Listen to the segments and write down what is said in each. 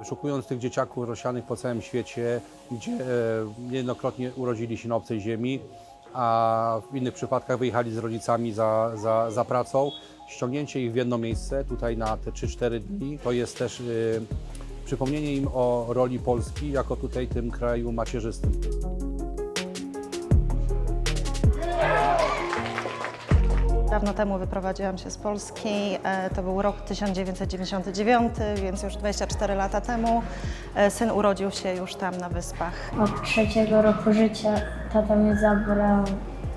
Wyszukując tych dzieciaków rozsianych po całym świecie, gdzie e, niejednokrotnie urodzili się na obcej ziemi, a w innych przypadkach wyjechali z rodzicami za, za, za pracą, ściągnięcie ich w jedno miejsce, tutaj na te 3-4 dni, to jest też e, przypomnienie im o roli Polski jako tutaj tym kraju macierzystym. Dawno temu wyprowadziłam się z Polski. E, To był rok 1999, więc już 24 lata temu. E, Syn urodził się już tam na wyspach. Od trzeciego roku życia tata mnie zabrał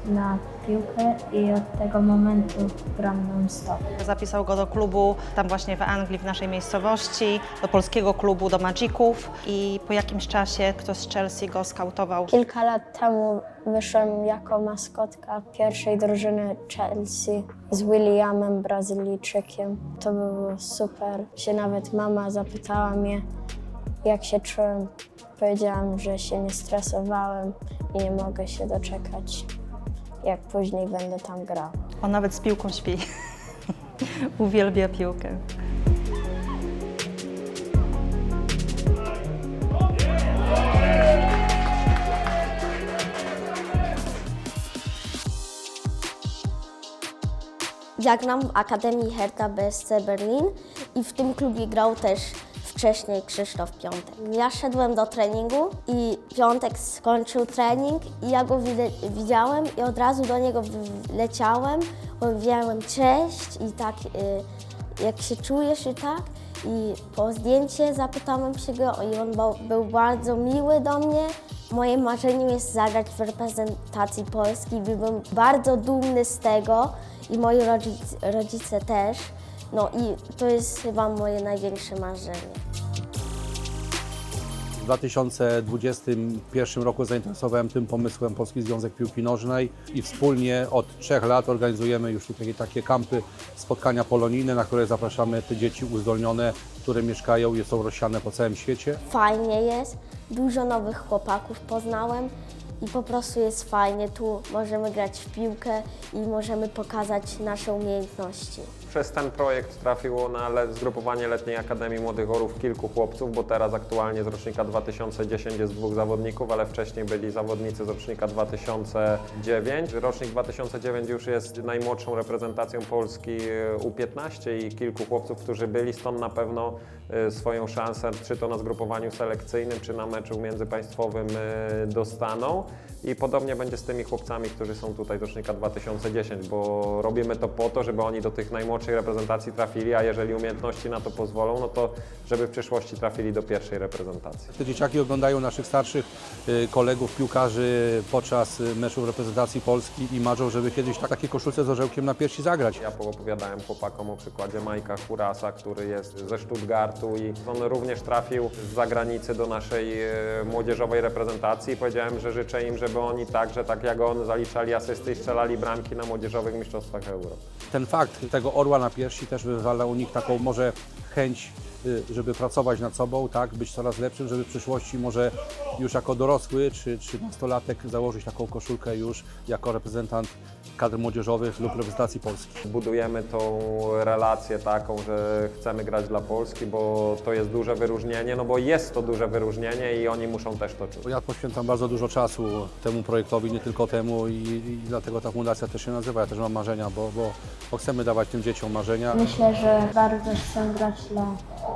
na piłkę i od tego momentu gram non-stop. Zapisał go do klubu tam właśnie w Anglii, w naszej miejscowości, do polskiego klubu, do Magiców i po jakimś czasie ktoś z Chelsea go skautował. Kilka lat temu wyszłem jako maskotka pierwszej drużyny Chelsea z Williamem, Brazylijczykiem. To było super. Się nawet mama zapytała mnie, jak się czułem. Powiedziałam, że się nie stresowałem i nie mogę się doczekać, jak później będę tam grał. On nawet z piłką śpi. Uwielbia piłkę. Ja gram w Akademii Hertha BSC Berlin i w tym klubie grał też wcześniej Krzysztof Piątek. Ja szedłem do treningu i Piątek skończył trening i ja go widziałem i od razu do niego leciałem, powiedziałem cześć i tak y, jak się czujesz i tak. I po zdjęcie zapytałem się go i on był, bardzo miły do mnie. Moim marzeniem jest zagrać w reprezentacji Polski. Byłem bardzo dumny z tego i moi rodzice, rodzice też. No i to jest chyba moje największe marzenie. W 2021 roku zainteresowałem tym pomysłem Polski Związek Piłki Nożnej i wspólnie od trzech lat organizujemy już tutaj takie kampy, spotkania polonijne, na które zapraszamy te dzieci uzdolnione, które mieszkają i są rozsiane po całym świecie. Fajnie jest, dużo nowych chłopaków poznałem i po prostu jest fajnie. Tu możemy grać w piłkę i możemy pokazać nasze umiejętności. Przez ten projekt trafiło na zgrupowanie Letniej Akademii Młodych Orłów kilku chłopców, bo teraz aktualnie z rocznika 2010 jest dwóch zawodników, ale wcześniej byli zawodnicy z rocznika 2009. Rocznik 2009 już jest najmłodszą reprezentacją Polski e, U15 i kilku chłopców, którzy byli, stąd na pewno e, swoją szansę, czy to na zgrupowaniu selekcyjnym, czy na meczu międzypaństwowym e, dostaną. I podobnie będzie z tymi chłopcami, którzy są tutaj z rocznika 2010, bo robimy to po to, żeby oni do tych najmłodszych reprezentacji trafili, a jeżeli umiejętności na to pozwolą, no to żeby w przyszłości trafili do pierwszej reprezentacji. Te dzieciaki oglądają naszych starszych y, kolegów, piłkarzy podczas y, meczów reprezentacji Polski i marzą, żeby kiedyś tak- takie koszulce z orzełkiem na piersi zagrać. Ja poopowiadałem chłopakom o przykładzie Majka Hurasa, który jest ze Stuttgartu i on również trafił z zagranicy do naszej e, młodzieżowej reprezentacji powiedziałem, że życzę im, żeby oni także, tak jak on, zaliczali asysty i strzelali bramki na młodzieżowych mistrzostwach Europy. Ten fakt tego orła na piersi też wyzwala u nich taką może chęć, żeby pracować nad sobą, tak, być coraz lepszym, żeby w przyszłości może już jako dorosły czy, czy nastolatek założyć taką koszulkę już jako reprezentant kadr młodzieżowych lub reprezentacji Polski. Budujemy tą relację taką, że chcemy grać dla Polski, bo to jest duże wyróżnienie, no bo jest to duże wyróżnienie i oni muszą też to czuć. Ja poświęcam bardzo dużo czasu temu projektowi, nie tylko temu i, i dlatego ta fundacja też się nazywa. Ja też mam marzenia, bo, bo, bo chcemy dawać tym dzieciom marzenia. Myślę, że bardzo chcę grać dla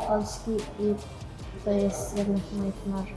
Polski i to jest jedno z moich marzeń.